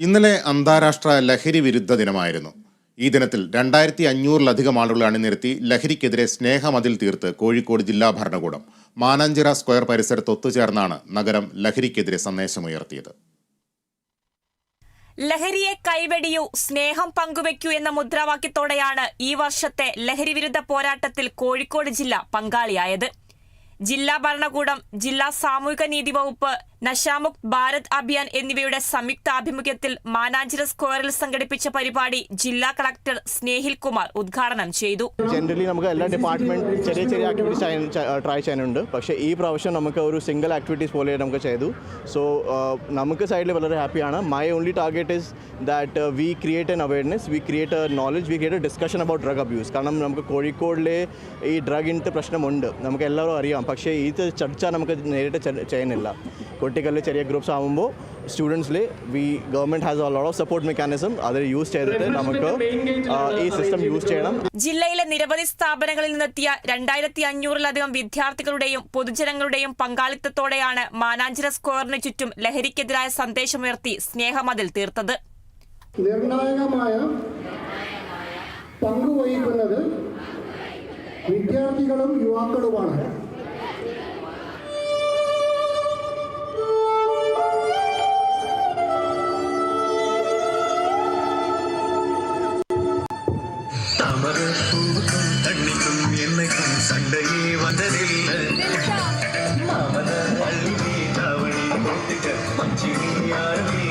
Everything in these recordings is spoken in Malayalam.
ഇന്നലെ അന്താരാഷ്ട്ര ലഹരി വിരുദ്ധ ദിനമായിരുന്നു. ഈ ദിനത്തിൽ രണ്ടായിരത്തി അഞ്ഞൂറിലധികം ആളുകൾ അണിനിരത്തി ലഹരിക്കെതിരെ സ്നേഹമതിൽ തീർത്ത് കോഴിക്കോട് ജില്ലാ ഭരണകൂടം മാനാഞ്ചിറ സ്ക്വയർ പരിസരത്ത് ഒത്തുചേർന്നാണ് നഗരം ലഹരിക്കെതിരെ സന്ദേശമുയർത്തിയത്. ലഹരിയെ കൈവെടിയൂ സ്നേഹം പങ്കുവെക്കൂ എന്ന മുദ്രാവാക്യത്തോടെയാണ് ഈ വർഷത്തെ ലഹരി വിരുദ്ധ പോരാട്ടത്തിൽ കോഴിക്കോട് ജില്ല പങ്കാളിയായത്. ജില്ലാ ഭരണകൂടം ജില്ലാ സാമൂഹിക നീതി വകുപ്പ് നശാമുക്ത് ഭാരത് അഭിയാൻ എന്നിവയുടെ സംയുക്താഭിമുഖ്യത്തിൽ മാനാഞ്ചിറ സ്ക്വയറിൽ സംഘടിപ്പിച്ച പരിപാടി ജില്ലാ കളക്ടർ സ്നേഹിൽ കുമാർ ഉദ്ഘാടനം ചെയ്തു. ജനറലി നമുക്ക് എല്ലാ ഡിപ്പാർട്ട്മെന്റ് ചെറിയ ചെറിയ ആക്ടിവിറ്റീസ് ട്രൈ ചെയ്യാനുണ്ട്. പക്ഷേ ഈ പ്രാവശ്യം നമുക്ക് ഒരു സിംഗിൾ ആക്ടിവിറ്റീസ് പോലെ നമുക്ക് ചെയ്തു. സോ നമുക്ക് സൈഡിൽ വളരെ ഹാപ്പിയാണ് my only target is that we create an awareness we create a knowledge we create a discussion about drug abuse കാരണം നമുക്ക് കോഴിക്കോടിലെ ഈ ഡ്രഗ് ഡ്രഗിന്റെ പ്രശ്നമുണ്ട്. നമുക്ക് എല്ലാവരും അറിയാം. പക്ഷേ ഇത് ചർച്ച നമുക്ക് നേരിട്ട് ചെയ്യുന്നില്ല കുട്ടികളിൽ ചെറിയ ഗ്രൂപ്പ്സ് ആകുമ്പോൾ സ്റ്റുഡൻസിൽ we government has a lot of support mechanism അത് യൂസ് ചെയ്തിട്ട് നമുക്ക് ഈ സിസ്റ്റം യൂസ് ചെയ്യണം. ജില്ലയിലെ നിരവധി സ്ഥാപനങ്ങളിൽ നിന്നെത്തിയ രണ്ടായിരത്തി അഞ്ഞൂറിലധികം വിദ്യാർത്ഥികളുടെയും പൊതുജനങ്ങളുടെയും പങ്കാളിത്തത്തോടെയാണ് മാനാഞ്ചിറ സ്ക്വയറിന് ചുറ്റും ലഹരിക്കെതിരായ സന്ദേശമുയർത്തി സ്നേഹമതിൽ തീർത്തത്. നിർണായകമായ പങ്കുവഹിക്കുന്നത് വിദ്യാർത്ഥികളും യുവാക്കളുമാണ്. தாமரப்பூவுக்கும் தண்ணிக்கும் என்னைக்கும் சண்டையே வந்ததில்லை மாமன அள்ளி நீ தாவணி போட்டுக்க மச்சி நீ யாருமே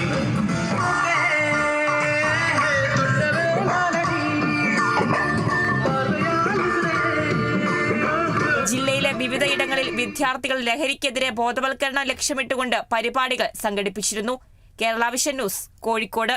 ജില്ലയിലെ വിവിധയിടങ്ങളിൽ വിദ്യാർത്ഥികൾ ലഹരിക്കെതിരെ ബോധവൽക്കരണം ലക്ഷ്യമിട്ടുകൊണ്ട് പരിപാടികൾ സംഘടിപ്പിച്ചിരുന്നു കേരള വിഷൻ ന്യൂസ് കോഴിക്കോട്